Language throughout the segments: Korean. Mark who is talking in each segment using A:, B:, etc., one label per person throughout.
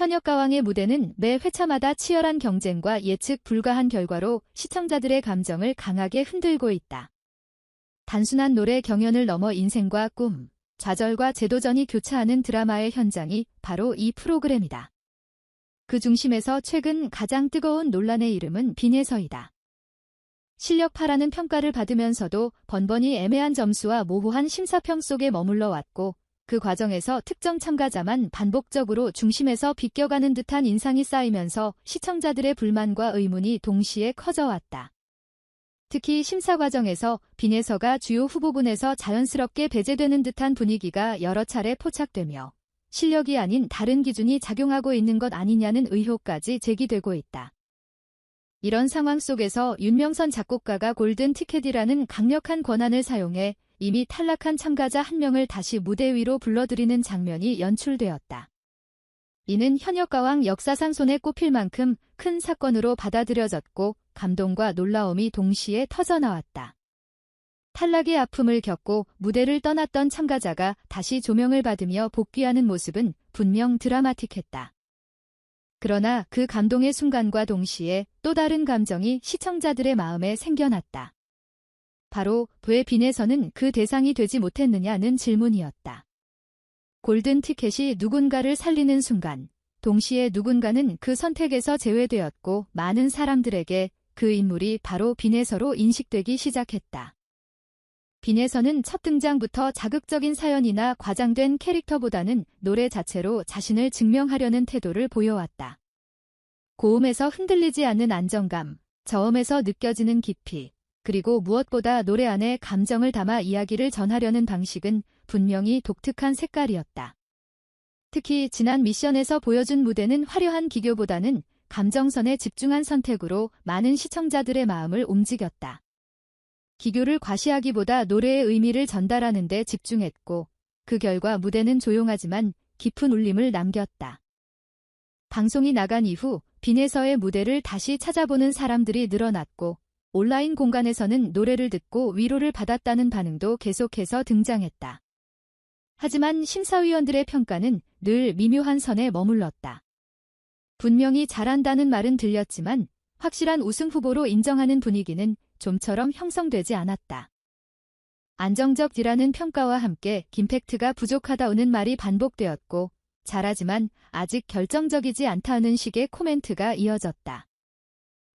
A: 현역 가왕의 무대는 매 회차마다 치열한 경쟁과 예측 불가한 결과로 시청자들의 감정을 강하게 흔들고 있다. 단순한 노래 경연을 넘어 인생과 꿈, 좌절과 제도전이 교차하는 드라마의 현장이 바로 이 프로그램이다. 그 중심에서 최근 가장 뜨거운 논란의 이름은 빈에서이다. 실력파라는 평가를 받으면서도 번번이 애매한 점수와 모호한 심사평 속에 머물러 왔고 그 과정에서 특정 참가자만 반복적으로 중심에서 비껴가는 듯한 인상이 쌓이면서 시청자들의 불만과 의문이 동시에 커져왔다. 특히 심사 과정에서 빈에서가 주요 후보군에서 자연스럽게 배제되는 듯한 분위기가 여러 차례 포착되며 실력이 아닌 다른 기준이 작용하고 있는 것 아니냐는 의혹까지 제기되고 있다. 이런 상황 속에서 윤명선 작곡가가 골든 티켓이라는 강력한 권한을 사용해 이미 탈락한 참가자 한 명을 다시 무대 위로 불러들이는 장면이 연출되었다. 이는 현역 가왕 역사상 손에 꼽힐 만큼 큰 사건으로 받아들여졌고 감동과 놀라움이 동시에 터져나왔다. 탈락의 아픔을 겪고 무대를 떠났던 참가자가 다시 조명을 받으며 복귀하는 모습은 분명 드라마틱했다. 그러나 그 감동의 순간과 동시에 또 다른 감정이 시청자들의 마음에 생겨났다. 바로 왜 빈에서는 그 대상이 되지 못했느냐는 질문이었다. 골든 티켓이 누군가를 살리는 순간, 동시에 누군가는 그 선택에서 제외되었고 많은 사람들에게 그 인물이 바로 빈에서로 인식되기 시작했다. 빈에서는 첫 등장부터 자극적인 사연이나 과장된 캐릭터보다는 노래 자체로 자신을 증명하려는 태도를 보여왔다. 고음에서 흔들리지 않는 안정감, 저음에서 느껴지는 깊이, 그리고 무엇보다 노래 안에 감정을 담아 이야기를 전하려는 방식은 분명히 독특한 색깔이었다. 특히 지난 미션에서 보여준 무대는 화려한 기교보다는 감정선에 집중한 선택으로 많은 시청자들의 마음을 움직였다. 기교를 과시하기보다 노래의 의미를 전달하는 데 집중했고 그 결과 무대는 조용하지만 깊은 울림을 남겼다. 방송이 나간 이후 빈에서의 무대를 다시 찾아보는 사람들이 늘어났고 온라인 공간에서는 노래를 듣고 위로를 받았다는 반응도 계속해서 등장했다. 하지만 심사위원들의 평가는 늘 미묘한 선에 머물렀다. 분명히 잘한다는 말은 들렸지만 확실한 우승 후보로 인정하는 분위기는 좀처럼 형성되지 않았다. 안정적이라는 평가와 함께 김팩트가 부족하다는 말이 반복되었고 잘하지만 아직 결정적이지 않다는 식의 코멘트가 이어졌다.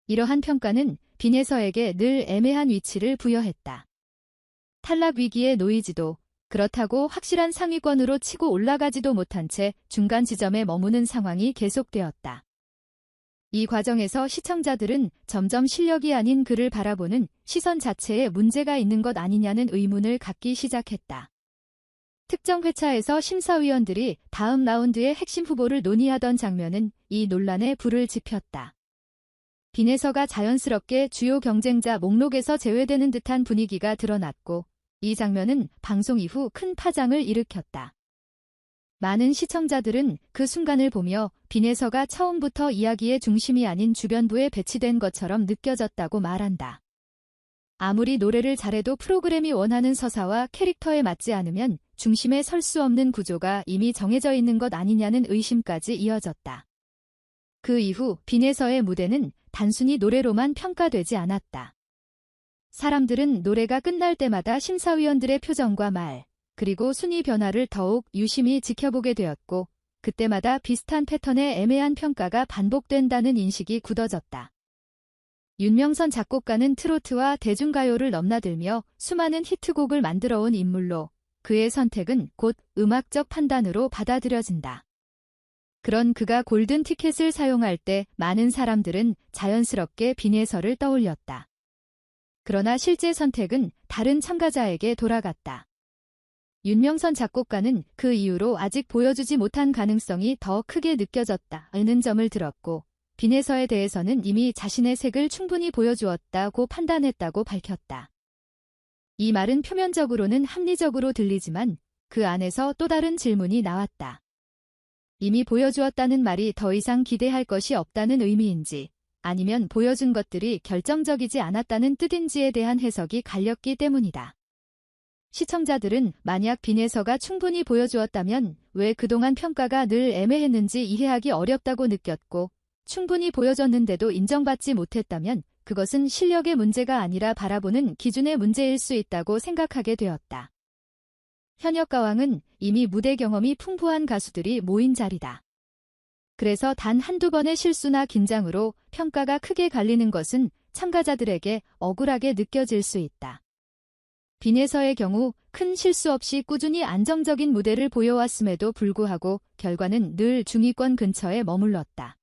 A: 이러한 평가는 빈에서에게 늘 애매한 위치를 부여했다. 탈락 위기에 놓이지도 그렇다고 확실한 상위권으로 치고 올라가지도 못한 채 중간 지점에 머무는 상황이 계속되었다. 이 과정에서 시청자들은 점점 실력이 아닌 그를 바라보는 시선 자체에 문제가 있는 것 아니냐는 의문을 갖기 시작했다. 특정 회차에서 심사위원들이 다음 라운드의 핵심 후보를 논의하던 장면은 이 논란에 불을 지폈다. 빈에서가 자연스럽게 주요 경쟁자 목록에서 제외되는 듯한 분위기가 드러났고 이 장면은 방송 이후 큰 파장을 일으켰다. 많은 시청자들은 그 순간을 보며 빈에서가 처음부터 이야기의 중심이 아닌 주변부에 배치된 것처럼 느껴졌다고 말한다. 아무리 노래를 잘해도 프로그램이 원하는 서사와 캐릭터에 맞지 않으면 중심에 설 수 없는 구조가 이미 정해져 있는 것 아니냐는 의심까지 이어졌다. 그 이후 빈에서의 무대는 단순히 노래로만 평가되지 않았다. 사람들은 노래가 끝날 때마다 심사위원들의 표정과 말, 그리고 순위 변화를 더욱 유심히 지켜보게 되었고, 그때마다 비슷한 패턴의 애매한 평가가 반복된다는 인식이 굳어졌다. 윤명선 작곡가는 트로트와 대중가요를 넘나들며 수많은 히트곡을 만들어온 인물로 그의 선택은 곧 음악적 판단으로 받아들여진다. 그런 그가 골든 티켓을 사용할 때 많은 사람들은 자연스럽게 빈에서를 떠올렸다. 그러나 실제 선택은 다른 참가자에게 돌아갔다. 윤명선 작곡가는 그 이후로 아직 보여주지 못한 가능성이 더 크게 느껴졌다 는 점을 들었고 빈에서에 대해서는 이미 자신의 색을 충분히 보여주었다고 판단했다고 밝혔다. 이 말은 표면적으로는 합리적으로 들리지만 그 안에서 또 다른 질문이 나왔다. 이미 보여주었다는 말이 더 이상 기대할 것이 없다는 의미인지 아니면 보여준 것들이 결정적이지 않았다는 뜻인지에 대한 해석이 갈렸기 때문이다. 시청자들은 만약 빈예서가 충분히 보여주었다면 왜 그동안 평가가 늘 애매했는지 이해하기 어렵다고 느꼈고 충분히 보여줬는데도 인정받지 못했다면 그것은 실력의 문제가 아니라 바라보는 기준의 문제일 수 있다고 생각하게 되었다. 현역 가왕은 이미 무대 경험이 풍부한 가수들이 모인 자리다. 그래서 단 한두 번의 실수나 긴장으로 평가가 크게 갈리는 것은 참가자들에게 억울하게 느껴질 수 있다. 빈에서의 경우 큰 실수 없이 꾸준히 안정적인 무대를 보여왔음에도 불구하고 결과는 늘 중위권 근처에 머물렀다.